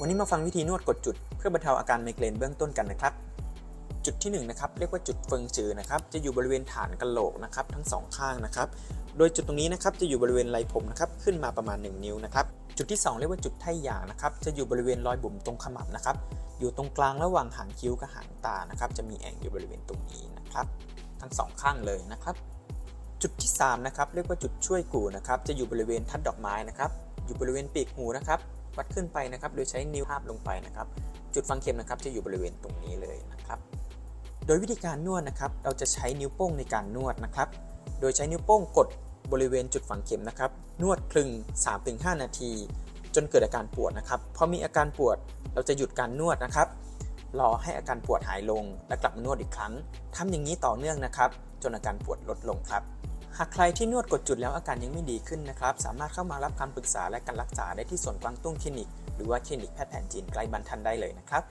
วันนี้มาฟังวิธีนวดกดจุด เพื่อบรรเทาอาการไมเกรนเบื้องต้นกันนะครับ จุดที่1นงนะครับเรียกว่าจุดเฟิงจือนะครับจะอยู่บริเวณฐานกระโหลกนะครับทั้งสองข้างนะครับโดยจุดตรงนี้นะครับจะอยู่บริเวณไหล่ผมนะครับขึ้นมาประมาณ 1 นิ้วนะครับจุดที่ 2 เรียกว่าจุดไท่หยางนะครับจะอยู่บริเวณรอยบุ๋มตรงขมับนะครับอยู่ตรงกลางระหว่างหางคิ้วกับหางตานะครับจะมีแอ่งอยู่บริเวณตรงนี้นะครับทั้งสองข้างเลยนะครับจุดที่3นะครับเรียกว่าจุดช่วยกูนะครับจะอยู่บริเวณทัดดอกไม้นะครับ อยู่บริเวณปีกหูนะครับวัดขึ้นไปนะครับ โดยใช้นิ้วทาบลงไปนะครับ จุดฟังเข็มนะครับจะอยู่บริเวณตรงนี้เลยนะครับ โดยวิธีการนวดนะครับ เราจะใช้นิ้วโป้งในการนวดนะครับ โดยใช้นิ้วโป้งกดบริเวณจุดฝังเข็มนะครับ นวดคลึง 3-5 นาที จนเกิดอาการปวดนะครับพอมีอาการปวดเราจะหยุดการนวดนะครับรอให้อาการปวดหายลงและกลับมานวดอีกครั้งทำอย่างนี้ต่อเนื่องนะครับ จนอาการปวดลดลงครับ หากใครที่นวดกดจุดแล้วอาการยังไม่ดีขึ้นนะครับ สามารถเข้ามารับคำปรึกษาและการรักษาได้ที่ส่วนกวางตุ้งคลินิก หรือว่าคลินิกแพทย์แผนจีนใกล้บ้านท่านได้เลยนะครับ